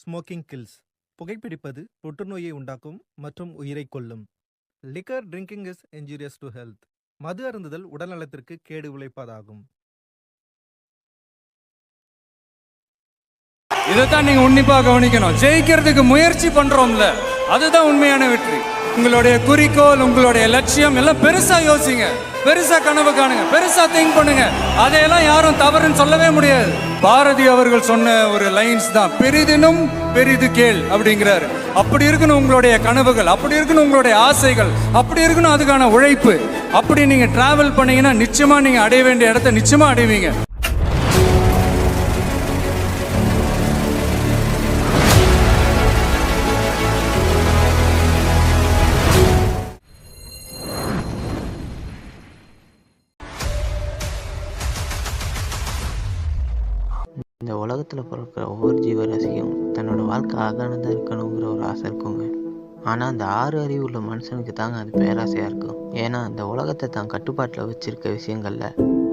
Smoking kills புகைப்பிடிப்பது புற்றுநோயை உண்டாக்கும் மற்றும் உயிரை கொல்லும். Liquor drinking is injurious to health. மது அருந்துதல் உடல்நலத்திற்கு கேடு விளைப்பதாகும் இதைத்தான் நீங்க உன்னிப்பா கவனிக்கணும். ஜெயிக்கிறதுக்கு முயற்சி பண்றோம்ல அதுதான் உண்மையான வெற்றி. உங்களுடைய குறிக்கோள் உங்களுடைய லட்சியம் எல்லாம் பெருசா யோசிங்க. பெருசா கனவு காணுங்க. பெருசா திங்க் பண்ணுங்க. அதையெல்லாம் யாரும் தவறுன்னு சொல்லவே முடியாது. பாரதி அவர்கள் சொன்ன ஒரு லைன்ஸ் தான். பெரிதினும் பெரிது கேள் அப்படிங்கிறாரு. அப்படி இருக்கணும் உங்களுடைய கனவுகள் அப்படி இருக்கணும் உங்களுடைய ஆசைகள் அப்படி இருக்கணும் அதுக்கான உழைப்பு. அப்படி நீங்க டிராவல் பண்ணீங்கன்னா நிச்சயமா நீங்க அடைய வேண்டிய இடத்த நிச்சயமா அடைவீங்க. இந்த உலகத்தில் பிறக்கிற ஒவ்வொரு ஜீவராசியும் தன்னோட வாழ்க்கை அழகானதாக இருக்கணுங்கிற ஒரு ஆசை இருக்குங்க. ஆனால் அந்த ஆறு அறிவு உள்ள மனுஷனுக்கு தாங்க அது பேராசையாக இருக்கும். ஏன்னா அந்த உலகத்தை தான் கட்டுப்பாட்டில் வச்சிருக்க விஷயங்களில்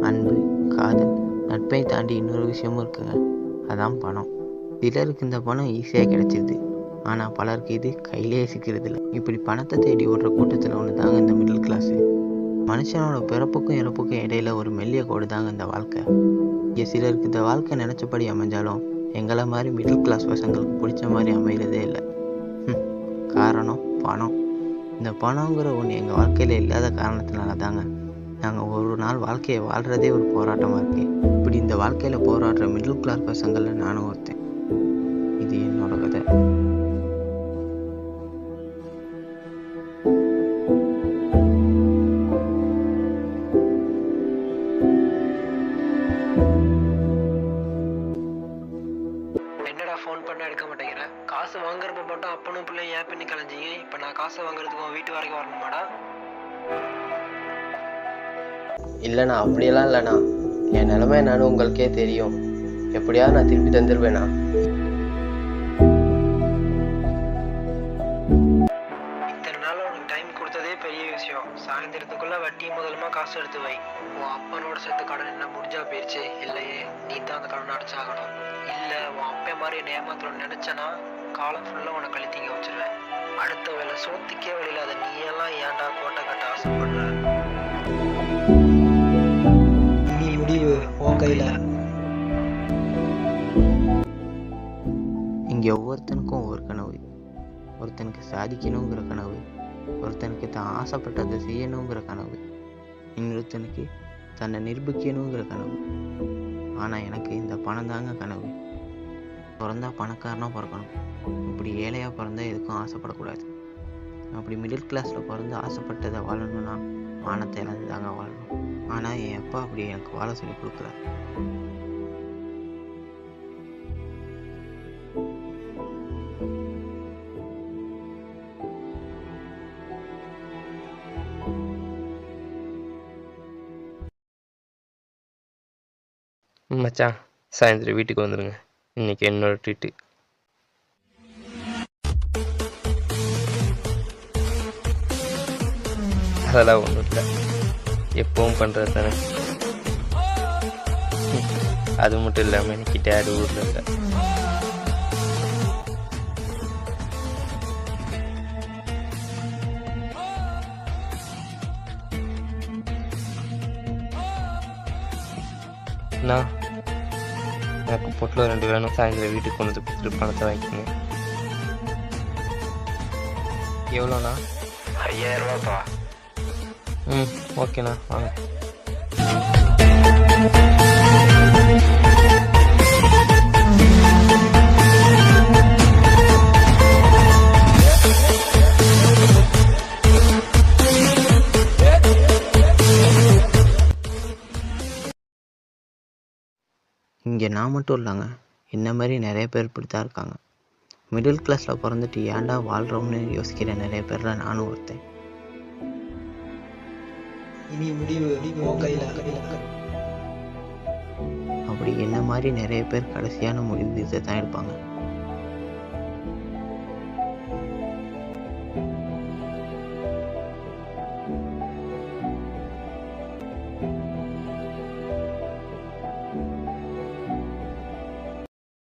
அன்பு காதல் நட்பை தாண்டி இன்னொரு விஷயமும் இருக்குங்க. அதான் பணம். சிலருக்கு இந்த பணம் ஈஸியாக கிடைச்சிருது. ஆனால் பலருக்கு இது கையிலேயே சிக்கிறது இல்லை இப்படி பணத்தை தேடி ஓடுற கூட்டத்தில் ஒன்று தாங்க இந்த மிடில் கிளாஸு மனுஷனோட பிறப்புக்கும் இறப்புக்கும் இடையில ஒரு மெல்லிய கோடு தாங்க இந்த வாழ்க்கை. இங்கே சிலருக்கு இந்த வாழ்க்கை நினச்சபடி அமைஞ்சாலும் எங்களை மாதிரி மிடில் கிளாஸ் பசங்களுக்கு பிடிச்ச மாதிரி அமைகிறதே இல்லை. காரணம் பணம். இந்த பணங்கிற ஒன்று எங்கள் வாழ்க்கையில் இல்லாத காரணத்தினால தாங்க நாங்கள் ஒரு நாள் வாழ்க்கையை வாழ்கிறதே ஒரு போராட்டமாக இருக்கு. இப்படி இந்த வாழ்க்கையில் போராடுற மிடில் கிளாஸ் பசங்களில் நானும் ஒருத்தன். இது என்னோட கதை. காசு வாங்குறப்ப மட்டும் அப்பனும் பிள்ளையும் ஏன் பண்ணி கலைஞ்சிங்க? இப்போ நான் காசை வாங்குறதுக்கு உன் வீட்டு வரைக்கும் வரணுமாடா? இல்லைண்ணா அப்படியெல்லாம் இல்லைண்ணா. என் நிலைமை என்னன்னு உங்களுக்கே தெரியும். எப்படியாவது நான் திருப்பி தந்துடுவேண்ணா இத்தனை நாள் உனக்கு டைம் கொடுத்ததே பெரிய விஷயம். சாயந்தரத்துக்குள்ள வட்டி முதலமா காசு எடுத்து வை. உன் அப்பனோட சேர்த்து கடன் என்ன முடிஞ்சா போயிடுச்சு இல்லையே நீ தான் அந்த கடன் அடைச்சாகணும். இல்ல உன் அப்பா மாதிரி என்ன ஏமாத்தணும்னு நினைச்சனா? காலம் ஃபுல்லா உன்னை கழித்தீங்க வச்சிருவேன். அடுத்த வேலை சோத்துக்கே வழியில்லாத நீ எல்லாம் ஏன்டா கோட்டை கட்ட ஆசைப்படுற? நீ முடிவு உன் கையில. இங்கே ஒவ்வொருத்தனுக்கும் ஒவ்வொரு கனவு. ஒருத்தனுக்கு சாதிக்கணுங்கிற கனவு. ஒருத்தனுக்கு தான் ஆசைப்பட்டதை செய்யணுங்கிற கனவு. இன்னொருத்தனுக்கு தன்னை நிரூபிக்கணுங்கிற கனவு. ஆனால் எனக்கு இந்த பணம் தாங்க கனவு. பிறந்தா பணக்காரனாக பிறக்கணும். இப்படி ஏழையாக பிறந்தா எதுக்கும் ஆசைப்படக்கூடாது. அப்படி மிடில் கிளாஸில் பிறந்து ஆசைப்பட்டதை வாழணும்னா மானத்தை இழந்து தாங்க வாழணும். ஆனால் என் அப்பா அப்படி எனக்கு வாழ சொல்லி கொடுக்குறாரு மச்சான் சாயந்தரம் வீட்டுக்கு வந்துடுங்க இன்னைக்கு என்னோட ட்ரீட்டு அதெல்லாம் ஒன்றும் இல்லை. எப்பவும் பண்ணுறது தானே. அது மட்டும் இல்லாமல் இன்னைக்கு டேடு ஊரில் இல்லை. நான் எனக்கு பொட்டில் ரெண்டு வேணும் சாயந்தரம் வீட்டுக்கு கொண்டு வந்து கொடுத்துட்டு பணத்தை வாங்கிக்கோங்க. எவ்வளோண்ணா? ஐயாயிரம் ரூபாப்பா ம் ஓகேண்ணா வாங்க. இங்கே நான் மட்டும் இல்லைங்க. என்ன மாதிரி நிறைய பேர் இப்படி தான் இருக்காங்க மிடில் கிளாஸில் பிறந்துட்டு ஏன்டா வாழ்கிறோம்னு யோசிக்கிற நிறைய பேரில் நானும் ஒருத்தன். இனி முடிவு அப்படி என்ன மாதிரி நிறைய பேர் கடைசியான முடிவு இதை தான் எடுப்பாங்க.